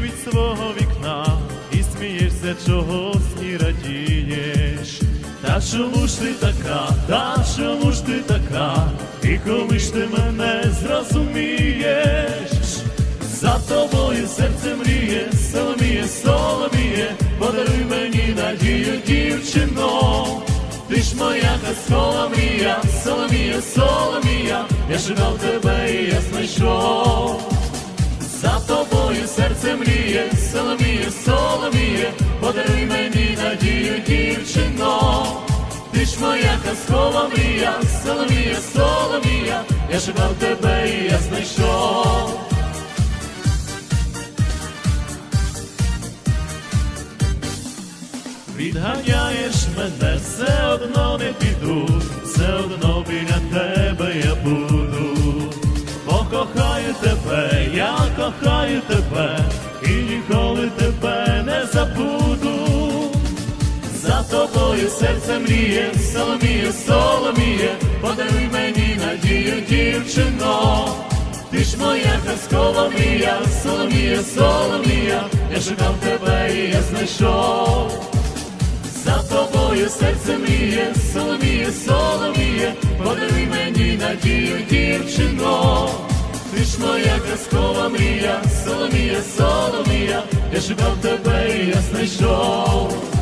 від свого вікна і смієшся чогось і радієш. Та чому ж ти така, та чому ж ти така, і коли ж ти мене зрозумієш, за тобою серце мріє, соломіє, соломіє, подаруй мені надію, дівчино, ти ж моя казкова мрія, соломія, соломія, я шукав тебе, і я знайшов. За тобою серце мріє, Соломіє, Соломіє, подаруй мені надію, дівчино. Ти ж моя казкова мрія, Соломія, Соломія, я шукав тебе і я знайшов. Відганяєш мене, За тобою серце мріє, Соломіє, Соломіє, подаруй мені надію, дівчино. Ти ж моя казкова мрія, Соломія, Соломія, я шукав тебе і я знайшов. За тобою серце мріє, Соломіє, Соломіє, подаруй мені надію, дівчино. Ти ж моя казкова мрія, Соломія, Соломія, я шукав тебе і я знайшов.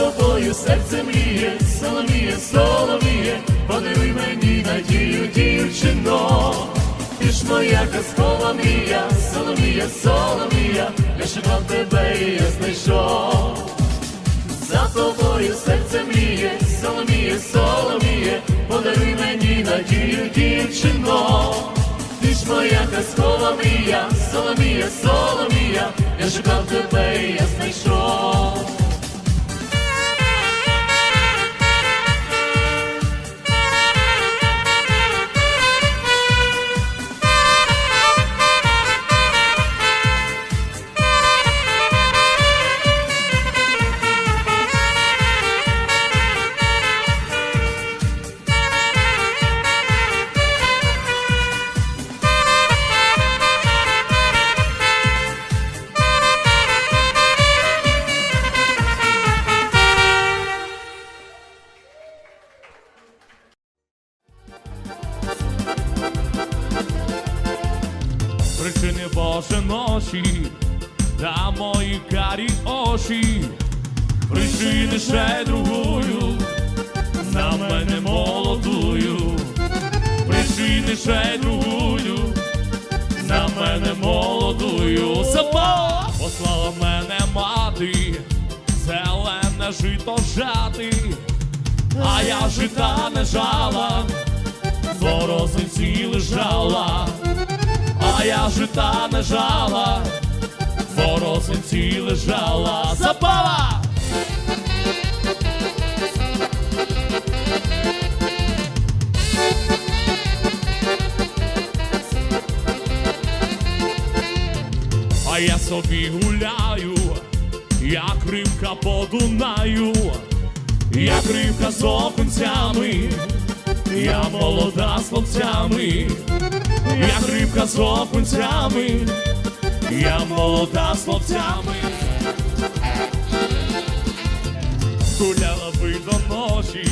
Тобою серце мріє, Соломіє, Соломіє, подаруй мені надію, дівчино. Ти ж моя казкова мрія, Соломія, Соломія, я шукав тебе і я знайшов. За тобою серце мріє, Соломіє, Соломіє, подаруй мені надію, дівчино. Ти ж моя казкова мрія, Соломія, Соломія, я шукав тебе і я знайшов. Боже ночі та мої карі очі, причини ще другою, на мене молодую, причини ще другою, на мене молодую, Забава послала мене мати, зелене жито жати, а я жита не жала, в розинці лежала я жита не жала, в морозинці лежала забава. А я собі гуляю, як рибка по Дунаю, як рибка з окунцями, я молода з хлопцями як з окунцями, я молода з хлопцями. Гуляла би до ночі,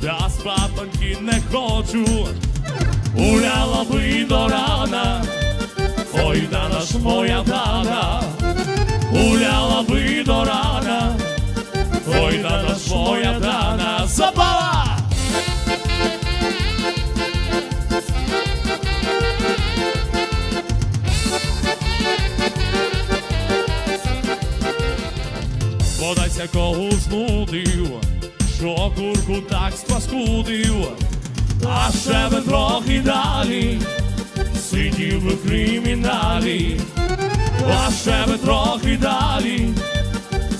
та спатоньки не хочу. Гуляла би до рана, ой, дана ж моя дана. Гуляла кого знудив, що курку так спаскудив, а ще би трохи далі, сидів в криміналі, а ще би трохи далі,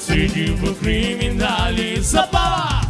сидів в криміналі, забава!